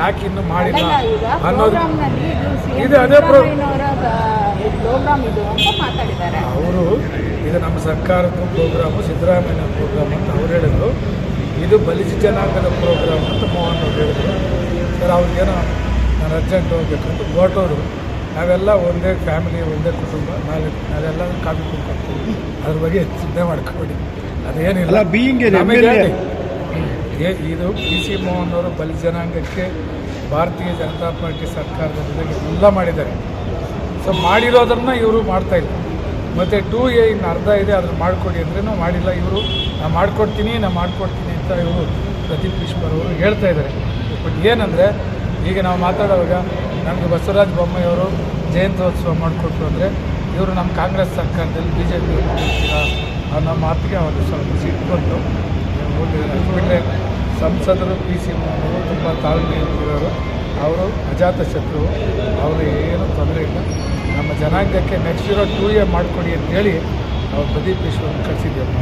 ಯಾಕೆ ಇನ್ನು ಮಾಡಿಲ್ಲ ಅನ್ನೋದು ಇದು ಅದೇ ಪ್ರೋಗ್ರಾಮ್ ಇದು ಅಂತ ಮಾತಾಡಿದ್ದಾರೆ. ಅವರು ಇದು ನಮ್ಮ ಸರ್ಕಾರದ ಪ್ರೋಗ್ರಾಮು ಸಿದ್ದರಾಮಯ್ಯ ಪ್ರೋಗ್ರಾಮ್ ಅಂತ ಅವ್ರು ಹೇಳಿದ್ರು. ಇದು ಬಲಿಜ ಜನಾಂಗದ ಪ್ರೋಗ್ರಾಮ್ ಅಂತ ಮೋಹನ್ ಅವ್ರು ಹೇಳಿದ್ರು. ಸರ್ ಅವ್ರಿಗೇನೋ ನಾನು ಅರ್ಜೆಂಟ್ ಹೋಗ್ಬೇಕಂತ ಹೊರಟೋರು ನಾವೆಲ್ಲ ಒಂದೇ ಫ್ಯಾಮಿಲಿ ಒಂದೇ ಕುಟುಂಬ ನಾವೇ ನಾವೆಲ್ಲ ಕಾಫಿ ಕುಡ್ಕೊಳ್ತೀವಿ ಅದ್ರ ಬಗ್ಗೆ ಚಿಂತೆ ಮಾಡ್ಕೊಬೇಡಿ. ಅದೇನಿಲ್ಲ. ಅಲ್ಲ, ಇದು ಪಿ ಸಿ ಮೋಹನ್ ಅವರು ಬಲಿಜನಾಂಗಕ್ಕೆ ಭಾರತೀಯ ಜನತಾ ಪಾರ್ಟಿ ಸರ್ಕಾರದ ಜೊತೆಗೆ ಎಲ್ಲ ಮಾಡಿದ್ದಾರೆ. ಸೊ ಮಾಡಿರೋದನ್ನು ಇವರು ಮಾಡ್ತಾ ಇಲ್ಲ. ಮತ್ತು ಟೂ ಎ ಇನ್ನು ಅರ್ಧ ಇದೆ ಅದನ್ನು ಮಾಡಿಕೊಡಿ ಅಂದ್ರೂ ಮಾಡಿಲ್ಲ. ಇವರು ನಾನು ಮಾಡಿಕೊಡ್ತೀನಿ ನಾನು ಮಾಡಿಕೊಡ್ತೀನಿ ಅಂತ ಇವರು ಪ್ರದೀಪ್ ಈಶ್ವರ್ ಅವರು ಹೇಳ್ತಾ ಇದ್ದಾರೆ. ಬಟ್ ಏನಂದರೆ, ಈಗ ನಾವು ಮಾತಾಡುವಾಗ ನಮಗೆ ಬಸವರಾಜ ಬೊಮ್ಮಾಯಿ ಅವರು ಜಯಂತ್ಯೋತ್ಸವ ಮಾಡಿಕೊಟ್ರು ಅಂದರೆ ಇವರು ನಮ್ಮ ಕಾಂಗ್ರೆಸ್ ಸರ್ಕಾರದಲ್ಲಿ ಬಿ ಜೆ ಪಿ ಅನ್ನೋ ಮಾತಿಗೆ ಅವರು ಸ್ವಲ್ಪ ಸಿಟ್ಟು ಅದು ಬಿಟ್ಟರೆ ಸಂಸದರು ಪಿ ಸಿ ಅವರು ತುಂಬ ತಾಳ್ಮೆ ಇರೋರು ಅವರು ಅಜಾತ ಶತ್ರು. ಅವರು ಏನು ತೊಂದರೆ ಇಲ್ಲ. ನಮ್ಮ ಜನಾಂಗಕ್ಕೆ ನೆಕ್ಸ್ಟ್ ಇರೋ ಟೂ ಎ ಮಾಡಿಕೊಡಿ ಅಂತೇಳಿ ಅವ್ರು ಪ್ರದೀಪ್ ವಿಶ್ವನ್ನು ಕಳಿಸಿದ್ದೇವೆ